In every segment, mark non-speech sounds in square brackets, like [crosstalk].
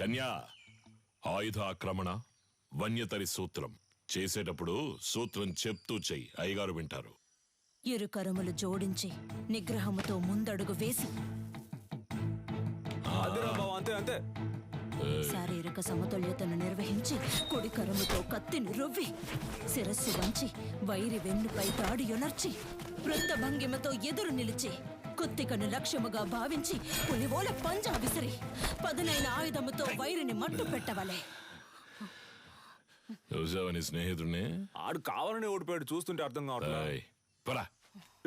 కన్యా ఆయుధ ఆక్రమణ వన్యతరి సూత్రం. చేసేటప్పుడు సూత్రం చెప్తూ చెయ్యి. అయ్యగారు వింటారు. ఇరు కరములు జోడించి నిగ్రహముతో ముందడుగు వేసి. అంతే అంతే. శారీరక సమతుల్యతను నిర్వహించి కుడి కరముతో కత్తిని రువ్వి శిరస్సు వంచి వైరి వెన్నుపై దాడి యొనర్చి వృత్త భంగిమతో ఎదురు నిలిచి కుత్తికను లక్ష్యముగా భావించి పులివోల పంజా విసిరి పదునైన ఆయుధముతో వైరిని మట్టు పెట్టవలే. చూసావా నీ స్నేహితుడిని? ఆడు కావాలని ఓడిపోయాడు చూస్తుంటే అర్థం కావట్లేదు ఏయ్, పరా.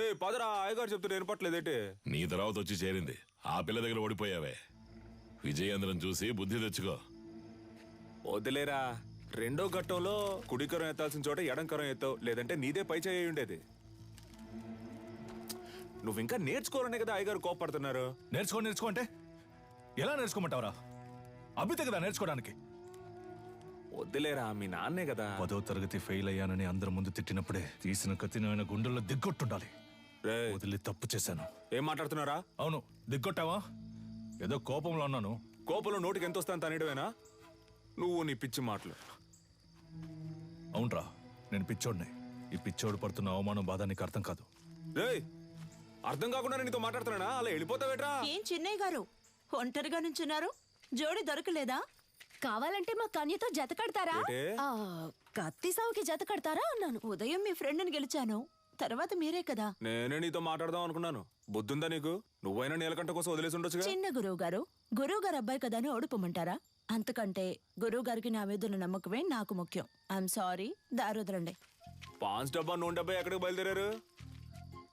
ఏ పదరా అయ్యగారు చెప్తే వినపట్లేదేంటి నీ తర్వాత వచ్చి చేరింది. ఆ పిల్ల దగ్గర ఓడిపోయావే. విజయేంద్రం చూసి బుద్ధి తెచ్చుకో. వదిలేరా రెండో ఘట్టంలో కుడికరం ఎత్తాల్సిన చోట ఎడంకరం ఎత్తావు లేదంటే నీదే పై చేయి ఉండేది. నువ్వు ఇంకా నేర్చుకోవాలనే కదా అయ్యగారు కోపడుతున్నారు నేర్చుకో నేర్చుకో అంటే? ఎలా నేర్చుకోమంటావరా? అభితే కదా నేర్చుకోవడానికి. వద్దులేరా మీ నాన్నే కదా. పదో తరగతి ఫెయిల్ అయ్యానని అందరి ముందు తిట్టినప్పుడే తీసిన కత్తిని ఆయన గుండెల్లో దిగ్గొట్టుండాలి. రేయ్, వదిలి తప్పు చేశాను. ఏం మాట్లాడుతున్నారా? అవును దిగ్గొట్టావా? ఏదో కోపంలో ఉన్నాను. కోపంలో నోటికి ఎంత వస్తాను తనేయడమేనా? నువ్వు నీ పిచ్చి మాటలు. అవునరా నేను పిచ్చోడిని. ఈ పిచ్చోడు పడుతున్న అవమానం బాధ నీకు అర్థం కాదు. రేయ్ అర్థం కాకుండా నీతో మాట్లాడుతున్నానా? అలా వెళ్ళిపోతావేట్రా? ఏం చిన్నయ్య గారు? ఒంటరిగా నుంచున్నారు? జోడి దొరకలేదా? కావాలంటే మా కన్యతో జత కడతారా? ఆ, కత్తి సావుకి జత కడతారా అన్నాను. ఉదయం మీ ఫ్రెండ్ని గెలిచాను. తర్వాత మీరే కదా. నేనే నీతో మాట్లాడదాం అనుకున్నాను. బుద్ధుందా నీకు? నువ్వైనా నీలకంట కోసం వదిలేసి ఉండొచ్చుగా? చిన్న గురువు గారు గురువు గారు అబ్బాయి కదా అని ఓడిపోమంటారా? అంతకంటే గురువు గారికి నా మీద ఉన్న నమ్మకమే నాకు ముఖ్యం. ఐఎమ్ సారీ దారుదరండి పాన్స్ డబ్బా నూనె డబ్బా ఎక్కడికి బయలుదేరారు?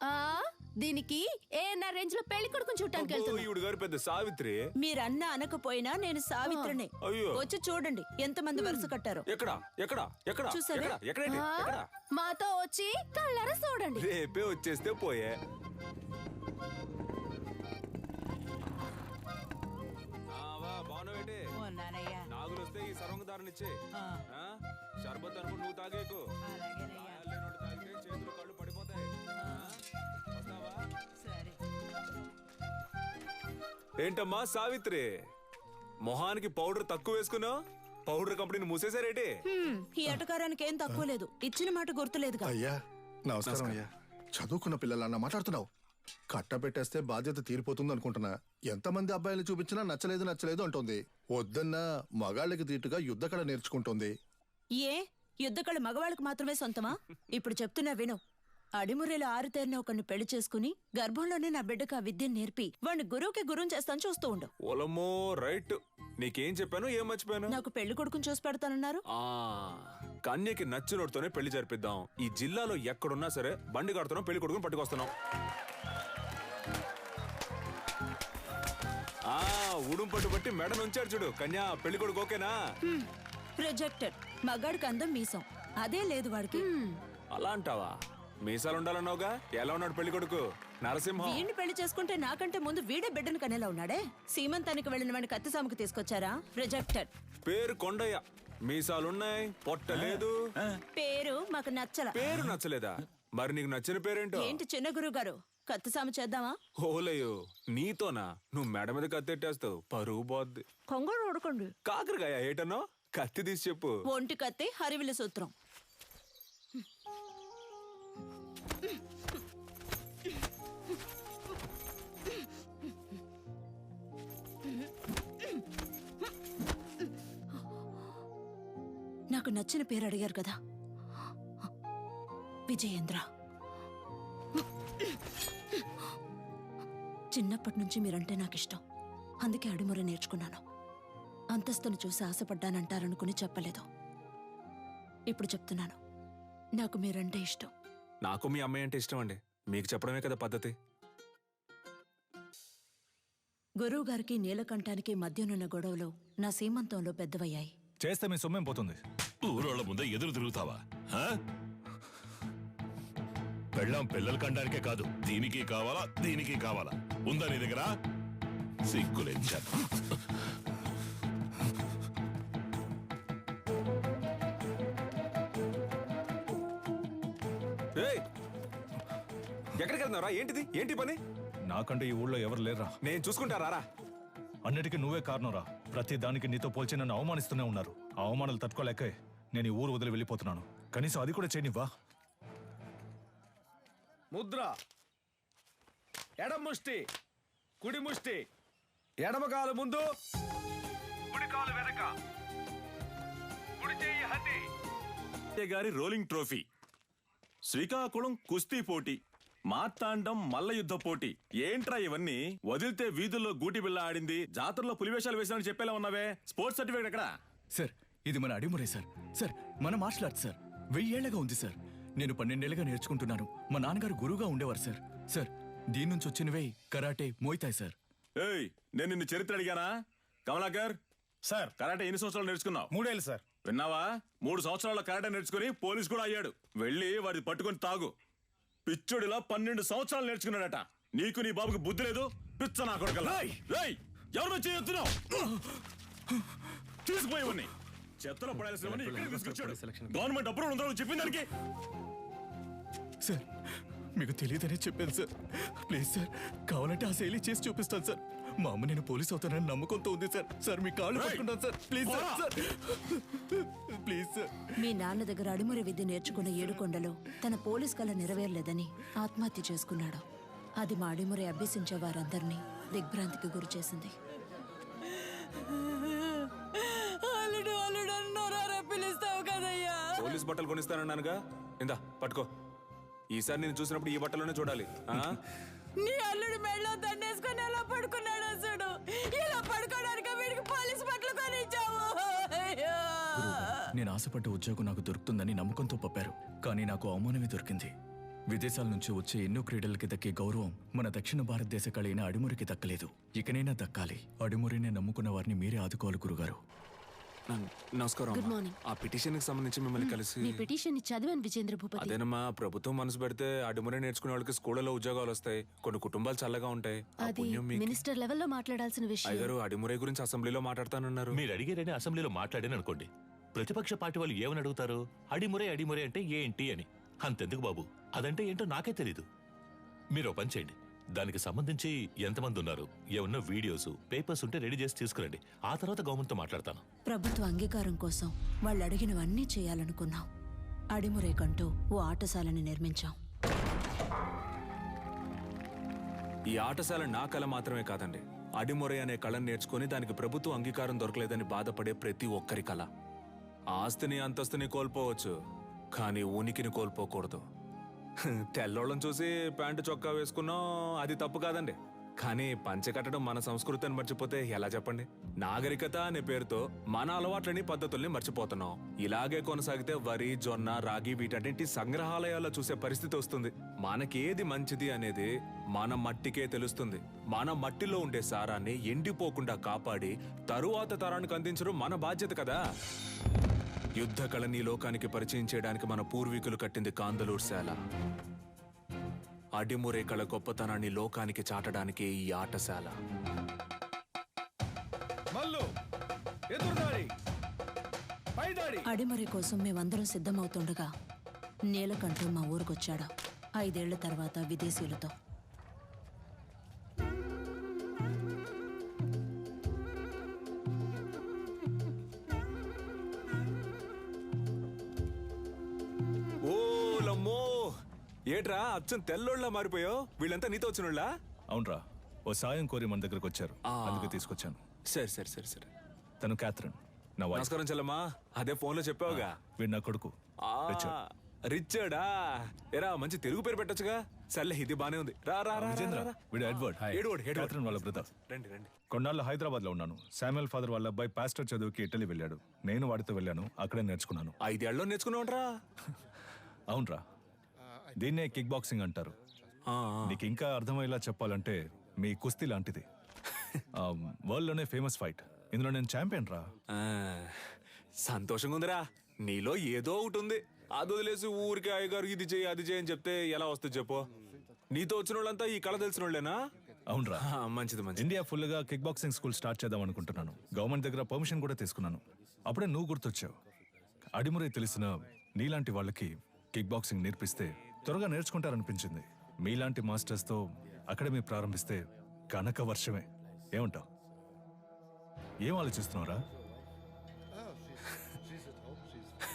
ఆ? దీనికి ఏఎన్ఆర్ రేంజ్లో పెళ్ళి కొడుకుని చూడటానికి అబ్బో, వెళ్తున్నా ఈవిడ గారు పెద్ద సావిత్రి. మీరన్నా అనకపోయినా నేను సావిత్రినే. అయ్యో. వచ్చి చూడండి ఎంతమంది వరుస కట్టారో. ఎక్కడ? ఎక్కడ? ఎక్కడ? చూసావే? ఎక్కడ? ఎక్కడేంటి? ఆ, ఎక్కడ? మాతో వచ్చి కళ్ళారా చూడండి. రేపే వచ్చేస్తే పోయే? నాగులు వస్తే ఈ సర్వంగదారునిచ్చే షర్బత్ అనుకుని నువ్వు తాగేకు. ఏంటమ్మా సావిత్రి? మొహానికి పౌడర్ తక్కువ వేసుకున్నావు? పౌడర్ కంపెనీని మూసేశారేటి? హ్మ్, ఈ అటకారానికి ఏం తక్కువ లేదు. ఇచ్చిన మాట గుర్తులేదుగా. అయ్యా నమస్కారం. అయ్యా. చదువుకున్న పిల్లలన్నా మాట్లాడుతున్నావు. కట్టబెట్టేస్తే బాధ్యత తీరిపోతుంది అనుకుంటున్నా. ఎంతమంది అబ్బాయిలు చూపించినా నచ్చలేదు నచ్చలేదు అంటోంది. వద్దన్నా మగాళ్ళకి తీటుగా యుద్ధకళ నేర్చుకుంటోంది. ఏ? యుద్ధకళ మగవాళ్ళకు మాత్రమే సొంతమా? ఇప్పుడు చెప్తున్నా విను. అడిమురేలో ఆరుతేరిన ఒకరిని పెళ్ళి చేసుకుని గర్భంలోనే నా బిడ్డకు ఆ విద్యను నేర్పి వాడిని గురువుకి గురువు చేస్తాను చూస్తూ ఉండు. ఓలమ్మో రైట్. నీకేం చెప్పాను ఏం మర్చిపోయాను? నాకు పెళ్ళి కొడుకుని చూసి పెడతానన్నారు. ఆ కన్యకి నచ్చినోడితోనే పెళ్ళి జరిపిద్దాం. ఈ జిల్లాలో ఎక్కడున్నా సరే బండి కడుతున్నాం పెళ్ళి కొడుకుని పట్టుకొస్తున్నాం. ఆ ఉడుం పట్టు బట్టి మెడ నుంచాడు చూడు. కన్యా పెళ్ళి కొడుకు ఓకేనా? రిజెక్టెడ్ మగాడికి అందం మీసం. అదే లేదు వాడికి. అలా అంటావా? మీసాలు ఉండాలన్నావుగా ఎలా ఉన్నాడు పెళ్ళి కొడుకు? నరసింహం. వీడిని పెళ్ళి చేసుకుంటే నాకంటే ముందు వీడే బిడ్డను కనేలా ఉన్నాడే? సీమంతానికి వెళ్ళిన వాడిని కత్తిసాముకు తీసుకొచ్చారా? రిజెక్టెడ్. పేరు కొండయ్య. మీసాలున్నాయి పొట్ట లేదు. పేరు మాకు నచ్చల. పేరు నచ్చలేదా? మరి నీకు నచ్చిన పేరేంటో? ఏంటి చిన్న గురువు గారు కత్తిసాము చేద్దామా? ఓలయ్యో నీతోనా? నువ్వు మెడ మీద కత్తెట్టేస్తావు. పరువు పోద్ది. కొంగడు ఉడకండి కాకరకాయ ఏటనో? కత్తి తీసి చెప్పు. ఒంటి కత్తి హరివిల సూత్రం. నాకు నచ్చిన పేరు అడిగారు కదా. విజయేంద్ర. చిన్నప్పటి నుంచి మీరంటే నాకు ఇష్టం అందుకే అడిముర నేర్చుకున్నాను. అంతస్తును చూసి ఆశపడ్డానంటారనుకుని చెప్పలేదు. ఇప్పుడు చెప్తున్నాను. నాకు మీరంటే ఇష్టం. నాకు మీ అమ్మాయి అంటే ఇష్టం అండి మీకు చెప్పడమే కదా పద్ధతి. గురువు గారికి నీలకంఠానికి మధ్యనున్న గొడవలు నా సీమంతంలో పెద్దవయ్యాయి. చేస్తే మీ సొమ్మేం పోతుంది? ఊరోళ్ళ ముందే ఎదురు తిరుగుతావా? ఆ? పెళ్ళాం పిల్లలు కండానికే కాదు దీనికి కావాలా దీనికి కావాలా? ఉందా నీ దగ్గర? సిగ్గులేంచాను ఏయ్! ఎక్కడికి వెళ్తున్నారా ఏంటిది? ఏంటి పని? నాకంటే ఈ ఊళ్ళో ఎవరు లేరా నేను చూసుకుంటారా రా అన్నిటికీ నువ్వే కారణంరా. ప్రతి దానికి నీతో పోల్చి నన్ను అవమానిస్తూనే ఉన్నారు. ఆ అవమానాలు తట్టుకోలేకే నేను ఈ ఊరు వదిలి వెళ్ళిపోతున్నాను. కనీసం అది కూడా చేయనివ్వా ముద్ర. ఎడమ ముష్టి కుడి ముష్టి ఎడమ కాలు ముందు. కుడి కాలు వెనక. కుడి హద్ది గారి రోలింగ్ ట్రోఫీ. శ్రీకాకుళం కుస్తీ పోటీ. మార్తాండం మల్ల యుద్ధ పోటీ. ఏంట్రా ఇవన్నీ? వదిలితే వీధుల్లో గూటి బిళ్ళ ఆడింది జాతరలో పులివేషాలు వేసామని చెప్పేలా ఉన్నావే? స్పోర్ట్స్ సర్టిఫికేట్ ఎక్కడా? సార్ ఇది మన అడిమురే సార్. సార్ మన మార్షల్ ఆర్ట్స్ సార్. వెయ్యేళ్ళగా ఉంది సార్. నేను పన్నెండేళ్ళుగా నేర్చుకుంటున్నాను. మా నాన్నగారు గురువుగా ఉండేవారు సార్. సార్ దీని నుంచి వచ్చినవే కరాటే మోయితాయి సార్. ఏయ్ నేను నిన్ను చరిత్ర అడిగానా? కమలాకర్? సార్. కరాటే ఎన్ని సంవత్సరాలు నేర్చుకున్నావు? మూడేళ్ళు సార్. విన్నావా? మూడు సంవత్సరాల కరాటే నేర్చుకుని పోలీస్ కూడా అయ్యాడు. వెళ్ళి వాడి పట్టుకొని తాగు. పిచ్చుడిలా పన్నెండు సంవత్సరాలు నేర్చుకున్నాడట. నీకు నీ బాబుకి బుద్ధి లేదు? పిచ్చ నా కొడకల్లా రేయ్! ఎవరు చేయొత్తున్నావు తీసుకుపోయేవన్నీ చెత్తలో పడాల్సినవన్నీ తీసుకొచ్చాడు. గవర్నమెంట్ అప్రూవల్ ఉందా నువ్వు చెప్పిన దానికి? సార్ మీకు తెలియదనే చెప్పాను సార్. ప్లీజ్ సార్ కావాలంటే ఆ శైలి చేసి చూపిస్తాను సార్. మా అమ్మ నేను పోలీస్ అవుతానని నమ్మకంతో ఉంది సార్. సార్ మీ కాళ్ళు! పట్టుకుంటాను sir. Please sir sir. Please sir. మీ నాన్న దగ్గర అడిమురి విద్య నేర్చుకున్న ఏడుకొండలో తన పోలీస్ కళ నెరవేరలేదని ఆత్మహత్య చేసుకున్నాడు. అది మా అడిమురి అభ్యసించే వారందరినీ దిగ్భ్రాంతికి గురి చేసింది. పోలీస్ బట్టలు కొనిస్తానన్నానుగా? ఇందా పట్టుకో. ఈసారి నేను చూసినప్పుడు ఈ బట్టలోనే చూడాలి. ఆ? నీ అల్లుడు మెడలో దండేసుకొని ఎలా పడుకున్నాడు అసలు ఇలా పడుకోవడానికి వీడికి పోలీస్ బట్టలు కొనిచ్చావు. అయ్యో. నేను ఆశపడ్డ ఉద్యోగం నాకు దొరుకుతుందని నమ్మకంతో పంపారు. కానీ నాకు అవమానమే దొరికింది. విదేశాల నుంచి వచ్చే ఎన్నో క్రీడలకి దక్కే గౌరవం మన దక్షిణ భారతదేశ కళైన అడిమురికి దక్కలేదు. ఇకనైనా దక్కాలి. అడిమురినే నమ్ముకున్న వారిని మీరే ఆదుకోవాలి గురుగారు. నమస్కారం. ఆ పిటిషన్కి సంబంధించి మిమ్మల్ని కలిసి నీ పిటిషన్ చదివాను విజేంద్ర భూపతి. అదేనమ్మా ప్రభుత్వం మనసు పెడితే అడుమురే నేర్చుకునే వాళ్ళకి స్కూళ్ళలో ఉద్యోగాలు వస్తాయి. కొన్ని కుటుంబాలు చల్లగా ఉంటాయి. ఆ అది పుణ్యం మీకు. మినిస్టర్ లెవెల్లో మాట్లాడాల్సిన విషయం. అయ్యగారు అడిమురే గురించి అసెంబ్లీలో మాట్లాడతానన్నారు. మీరు అడిగారని అసెంబ్లీలో మాట్లాడాను అనుకోండి. ప్రతిపక్ష పార్టీ వాళ్ళు ఏమని అడుగుతారు? అడిమురే అడిమురే అంటే ఏంటి అని. అంతెందుకు బాబు? అదంటే ఏంటో నాకే తెలీదు. మీరు ఓ పని చేయండి. దానికి సంబంధించి ఎంతమంది ఉన్నారు? ఏమన్నా వీడియోస్ పేపర్స్ ఉంటే రెడీ చేసి తీసుకురండి. ఆ తర్వాత గవర్నమెంట్తో మాట్లాడతాను. ప్రభుత్వ అంగీకారం కోసం వాళ్ళు అడిగినవన్నీ చేయాలనుకున్నాం. అడిమురేకంటూ ఓ ఆటశాలని నిర్మించాం. ఈ ఆటశాల నా కళ మాత్రమే కాదండి. అడిమొరే అనే కళను నేర్చుకుని దానికి ప్రభుత్వ అంగీకారం దొరకలేదని బాధపడే ప్రతి ఒక్కరి కళ ఆస్తిని అంతస్తుని కోల్పోవచ్చు కానీ ఉనికిని కోల్పోకూడదు. తెల్లోళ్ళం చూసి ప్యాంటు చొక్కా వేసుకున్నాం అది తప్పు కాదండి. కానీ పంచె కట్టడం మన సంస్కృతిని మర్చిపోతే ఎలా చెప్పండి? నాగరికత అనే పేరుతో మన అలవాట్లని పద్ధతుల్ని మర్చిపోతున్నాం. ఇలాగే కొనసాగితే వరి జొన్న రాగి వీటన్నింటి సంగ్రహాలయాల్లో చూసే పరిస్థితి వస్తుంది. మనకేది మంచిది అనేది మన మట్టికే తెలుస్తుంది. మన మట్టిలో ఉండే సారాన్ని ఎండిపోకుండా కాపాడి తరువాత తరానికి అందించడం మన బాధ్యత కదా? యుద్ధ కళని లోకానికి పరిచయం చేయడానికి మన పూర్వీకులు కట్టింది కాందలూరు శాల. అడిమురే కళ గొప్పతనాన్ని లోకానికి చాటడానికి ఈ ఆటశాల మల్లు ఎదురుదాడి పైదాడి. అడిమరి కోసం మేమందరం సిద్ధమవుతుండగా నీలకంఠం మా ఊరికొచ్చాడు ఐదేళ్ళ తర్వాత విదేశీయులతో. ఏట్రా అచ్చం తెల్లోళ్ళ మారిపోయావు? వీళ్ళంతా నీతో వచ్చినోళ్ళ? అవునరా ఓ సాయం కోరి మన దగ్గరకు వచ్చారు. అందుకే తీసుకొచ్చాను. సరే సరే సరే సరే. తను క్యాథరిన్ నా వైఫ్ నమస్కారం చెల్లమ్మా. అదే ఫోన్లో చెప్పావుగా వీడు నా కొడుకు ఆ, రిచర్డ్. ఎరా మంచి తెలుగు పేరు పెట్టొచ్చుగా. సర్లే ఇది బానే ఉంది. రా రా రా, విజేంద్ర. వీడు ఎడ్వర్డ్. ఎడ్వర్డ్. క్యాథరిన్ వాళ్ళ బ్రదర్. రండి రండి. కొన్నాళ్ళు హైదరాబాద్లో ఉన్నాను. శామ్యుల్ ఫాదర్ వాళ్ళ అబ్బాయి పాస్టర్ చదువుకి ఇటలీ వెళ్ళాడు. నేను వాడితో వెళ్ళాను. అక్కడే నేర్చుకున్నాను. ఐదేళ్ళలో నేర్చుకున్నావుంట్రా. [laughs] అవునరా. దీన్నే కిక్ బాక్సింగ్ అంటారు నీకు ఇంకా అర్థమయ్యేలా చెప్పాలంటే మీ కుస్తీ లాంటిది. వరల్డ్లోనే ఫేమస్ ఫైట్ ఇందులో నేను ఛాంపియన్ రా. సంతోషంగా ఉందిరా నీలో ఏదో ఒకటి ఉంది. అది వదిలేసి ఊరికి అయ్యగారు ఇది చేయి అది చేయి అని చెప్తే ఎలా వస్తుంది చెప్పు? నీతో వచ్చిన వాళ్ళంతా ఈ కళ తెలిసిన వాళ్ళేనా అవునరా మంచిది మంచిది. ఇండియా ఫుల్గా కిక్ బాక్సింగ్ స్కూల్ స్టార్ట్ చేద్దాం అనుకుంటున్నాను గవర్నమెంట్ దగ్గర పర్మిషన్ కూడా తీసుకున్నాను. అప్పుడే నువ్వు గుర్తొచ్చావు. అడిమురే తెలిసిన నీలాంటి వాళ్ళకి కిక్ బాక్సింగ్ నేర్పిస్తే త్వరగా నేర్చుకుంటారనిపించింది. మీలాంటి మాస్టర్స్తో అకాడమీ ప్రారంభిస్తే కనక వర్షమే. ఏమంటావు? ఏం ఆలోచిస్తున్నావురా?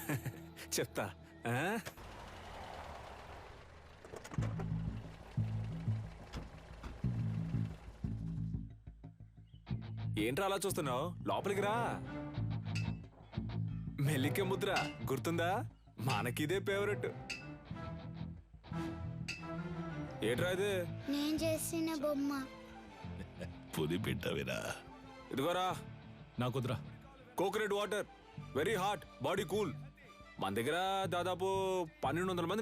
[laughs] చెప్తా. ఏంట్రా అలా చూస్తున్నావు? లోపలికి రా. మెల్లికే ముద్ర గుర్తుందా? మనకిదే ఫేవరెట్ ఏంట్రా ఇది? నేను చేసిన బొమ్మ. పుది పెట్టవిరా. ఇదిగోరా. నాకు వద్దురా. Coconut water. Very hot. Body cool. మన దగ్గర దాదాపు పన్నెండు వందల మంది